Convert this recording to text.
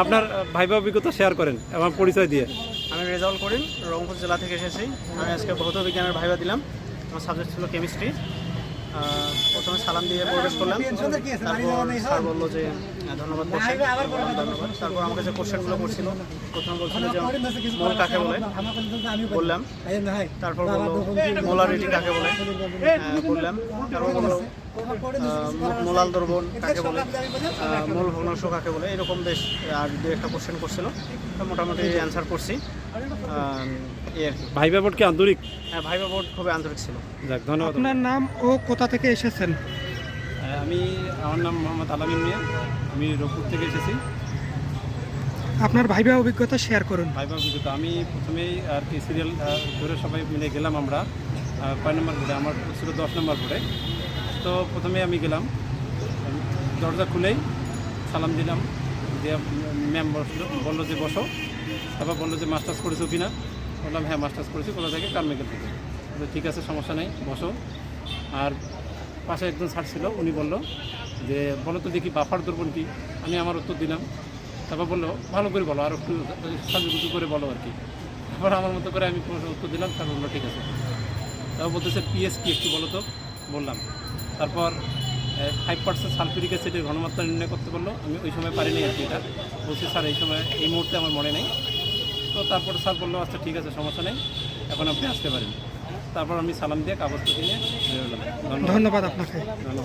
আপনার ভাইবা অভিজ্ঞতা শেয়ার করেন এবং পরিচয় দিয়ে। আমি রেজাউল করিম, রংপুর জেলা থেকে এসেছি। আমি আজকে ভৌত বিজ্ঞানের ভাইবা দিলাম। আমার সাবজেক্ট ছিল কেমিস্ট্রি প্রথমে সালাম দিয়ে প্রবেশ করলাম। তারপর স্যার বলল যে ধন্যবাদ তারপর আমাকে যে কোশ্চেনগুলো করছিল, প্রথমে বলছিল যে, মোল কাকে বলে? বললাম। তারপর বলল, মোলারিটি কাকে বলে? বললাম। তারপর বলল মোলাল দ্রবণ কাকে বলে? মূল ভগ্নাংশ কাকে বলে? এরকম বেশ আর দু একটা কোশ্চেন করছিল। তো মোটামুটি অ্যান্সার করছি। ভাইবা বোর্ড কি আন্তরিক? হ্যাঁ ভাইবা বোর্ড খুবই আন্তরিক ছিল। যাক ধন্যবাদ। আপনার নাম ও কোথা থেকে এসেছেন? আমি আমার নাম মোহাম্মদ আলামিন মিয়া। আমি রংপুর থেকে এসেছি। আপনার ভাইবা অভিজ্ঞতা শেয়ার করুন। ভাইবা অভিজ্ঞতা আমি প্রথমেই আর কি সিরিয়াল ধরে সবাই মিলে গেলাম আমরা। কয় নম্বর বোর্ডে? আমার ছিল দশ নম্বর বোর্ডে। তো প্রথমে আমি গেলাম। দরজা খুলেই সালাম দিলাম দিয়ে ম্যাম বসল বলল যে বসো। তারপর বলল যে মাস্টার্স করেছ কিনা? বললাম হ্যাঁ মাস্টার্স করেছি কোথা থেকে কারমেকেল থেকে। বলল, ঠিক আছে সমস্যা নেই বসো। আর পাশে একজন স্যার ছিল উনি বলল যে বলো তো দেখি বাফার দ্রবণ কি? আমি আমার উত্তর দিলাম। তারপর বলল ভালো করে বলো আর একটু সাজুগুজু করে বলো আর কি। তারপর আমার মতো করে আমি উত্তর দিলাম স্যার বলল ঠিক আছে। তারপর বলতেছে পিএস কি একটু বলো তো? বললাম। তারপর ফাইভ পার্সেন্ট সালফিউরিক অ্যাসিডের ঘনমাত্রা নির্ণয় করতে পারল। আমি ওই সময় পারিনি আর কি এটা। বলছি স্যার এই সময় এই মুহূর্তে আমার মনে নেই। তো তারপরে স্যার বলল আচ্ছা ঠিক আছে সমস্যা নেই। এখন আপনি আসতে পারেন। তারপর আমি সালাম দিয়ে কাগজপত্র নিয়ে ধন্যবাদ। ধন্যবাদ আপনাকে। ধন্যবাদ।